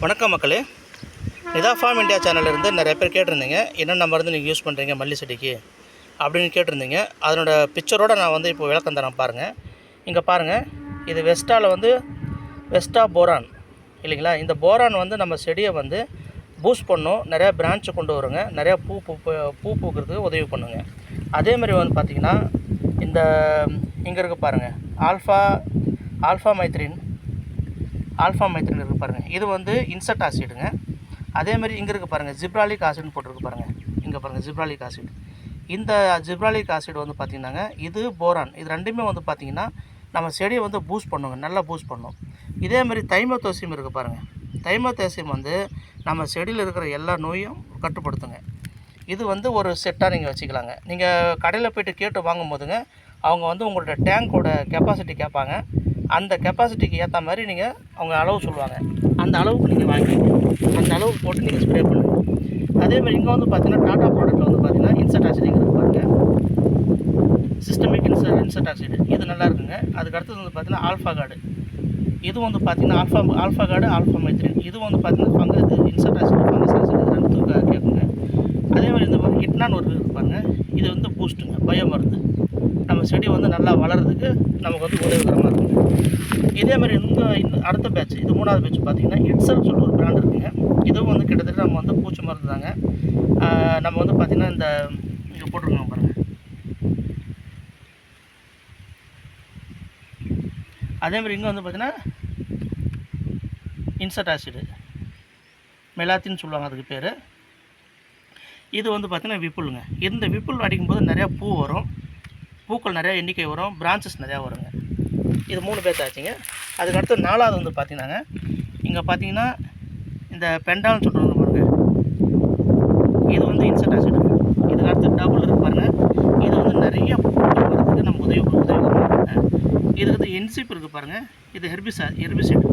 வணக்கம் மக்களே. Nitha farm India சேனல்லேருந்து நிறைய பேர் கேட்டிருந்தீங்க. என்னென்ன மருந்து நீங்கள் யூஸ் பண்ணுறீங்க மல்லி செடிக்கு அப்படின்னு கேட்டிருந்தீங்க. அதனோட பிக்சரோடு நான் வந்து இப்போ விளக்கம் தரேன் பாருங்கள் இங்கே பாருங்கள் இது வெஸ்டாவில் வந்து வெஸ்டா போரான். இல்லைங்களா? இந்த போரான் வந்து நம்ம செடியை வந்து பூஸ்ட் பண்ணும். நிறையா பிரான்ச்சு கொண்டு வருங்க. நிறையா பூ பூ பூ- பூ பூக்கிறதுக்கு உதவி பண்ணுங்க. அதே மாதிரி வந்து பார்த்திங்கன்னா இந்த இங்கே இருக்க பாருங்கள் ஆல்ஃபா ஆல்ஃபா மைத்ரின் ஆல்ஃபா மைத்ரின் இருக்குது பாருங்கள் இது வந்து இன்செட் ஆசிடுங்க. அதே மாதிரி இங்கே இருக்குது பாருங்கள் ஜிப்ராலிக் ஆசிட்னு போட்டிருக்கு பாருங்கள் இங்கே பாருங்கள் ஜிப்ராலிக் ஆசிட். இந்த ஜிப்ராலிக் ஆசிட் வந்து பார்த்திங்கன்னாங்க இது போரான். இது ரெண்டுமே வந்து பார்த்திங்கன்னா நம்ம செடியை வந்து பூஸ்ட் பண்ணுங்க நல்லா பூஸ்ட் பண்ணும். இதே மாதிரி தைமத்தோசியம் இருக்குது பாருங்கள் தைமத்தோசியம் வந்து நம்ம செடியில் இருக்கிற எல்லா நோயும் கட்டுப்படுத்துங்க. இது வந்து ஒரு செட்டாக நீங்கள் வச்சுக்கலாங்க. நீங்கள் கடையில் போய்ட்டு கேட்டு வாங்கும் போதுங்க அவங்க வந்து உங்களோட டேங்கோட கெப்பாசிட்டி கேட்பாங்க. அந்த கெப்பாசிட்டிக்கு ஏற்ற மாதிரி நீங்கள் அவங்க அளவு சொல்லுவாங்க. அந்த அளவுக்கு நீங்கள் வாங்கி அந்த அளவுக்கு போட்டு நீங்கள் ஸ்ப்ரே பண்ணுங்கள் அதே மாதிரி இங்கே வந்து பார்த்தீங்கன்னா டாடா ப்ராடக்ட்டில் வந்து பார்த்தீங்கன்னா இன்செட் ஆசிடிங்கிறது பாருங்கள் சிஸ்டமிக் இன்செட் இன்செட் ஆசிட் இது நல்லா இருக்குங்க. அதுக்கு அடுத்தது வந்து பார்த்தீங்கன்னா ஆல்ஃபா கார்டு இது வந்து பார்த்தீங்கன்னா ஆல்ஃபா ஆல்ஃபா கார்டு ஆல்ஃபா மைத்ரின் இது வந்து பார்த்தீங்கன்னா ஃபங்க இது இன்செட் ஆசிட் ஃபங்கஸ் ஆசிட் இது ரெண்டுத்துக்கும் கேட்குங்க அதே மாதிரி இந்த மாதிரி இட்னான் ஒரு இருப்பாங்க இது வந்து பூஸ்ட்டுங்க பயோ மருந்து செடி வந்து நல்லா வளர்றதுக்கு நமக்கு வந்து உதவிகரமாக இருக்கும். இதே மாதிரி இந்த அடுத்த பேட்ச் இது மூணாவது பேட்ச் பார்த்தீங்கன்னா இட்சல் சொல்லி ஒரு பிராண்ட் இருக்குங்க. இதுவும் வந்து கிட்டத்தட்ட நம்ம வந்து பூச்சி மருந்து தாங்க. நம்ம வந்து பார்த்திங்கன்னா இந்த இங்கே போட்டிருக்கோங்க பாருங்கள் அதே மாதிரி இங்கே வந்து பார்த்தீங்கன்னா இன்சட் ஆசிடு மெலாத்தின்னு சொல்லுவாங்க அதுக்கு பேர். இது வந்து பார்த்திங்கன்னா விப்புலுங்க இந்த விப்புல் அடிக்கும்போது நிறையா பூ வரும். பூக்கள் நிறையா எண்ணிக்கை வரும் பிரான்ச்சஸ் நிறையா வருங்க. இது மூணு பேர்த்து ஆச்சுங்க. அதுக்கு அடுத்து நாலாவது வந்து பார்த்தீங்கன்னாங்க இங்கே பார்த்தீங்கன்னா இந்த பெண்டால்னு சொல்கிறது பாருங்க. இது வந்து இன்செட் ஆசிட் இதுக்கு அடுத்து டபுள் இருக்கு பாருங்கள் இது வந்து நிறைய பூக்கள் வரதுக்கு நம்ம உதவி உதவி பண்ணுறாங்க இதுக்கு என்சிப் இருக்குது பாருங்கள் இது ஹெர்பிசா ஹெர்பிசைட்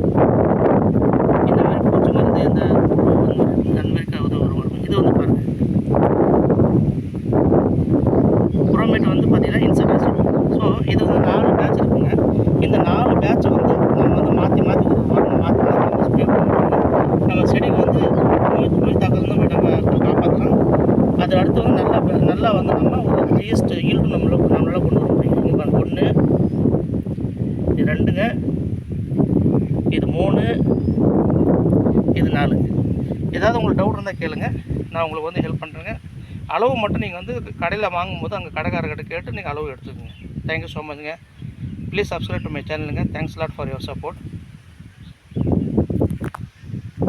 இந்த மாதிரி பூச்சி மருந்து இந்த அந்த மாதிரி உதவி வரும் இது வந்து பாருங்கள் புறமேட்டு வந்து பார்த்தீங்கன்னா இது வந்து நாலு பேட்ச் இருக்குங்க. இந்த நாலு பேட்சை வந்து நம்ம வந்து மாற்றி மாற்றி ஒரு வாரம் மாற்றி மாற்றி நம்ம ஸ்ப்ரே பண்ணுவாங்க. நம்ம செடிக்கு வந்து நோய் நோய் தாக்கம் நம்ம காப்பாற்றலாம் அது அடுத்து வந்து நல்லா நல்லா வந்து நம்ம ஒரு ஹையஸ்ட் ஈல்டு நம்மள நம்மளால கொண்டு வர முடியும். ஒன்று இது ரெண்டுங்க இது மூணு இது நாலுங்க ஏதாவது உங்களுக்கு டவுட் இருந்தால் கேளுங்க. நான் உங்களுக்கு வந்து ஹெல்ப் பண்ணுறேங்க அளவு மட்டும் நீங்கள் வந்து கடையில் வாங்கும்போது அங்கே கடைக்காரர்கிட்ட கேட்டு நீங்கள் அளவு எடுத்துக்கோங்க. தேங்க்யூ ஸோ மச்ங்க please subscribe to my சேனலுங்க thanks lot for your support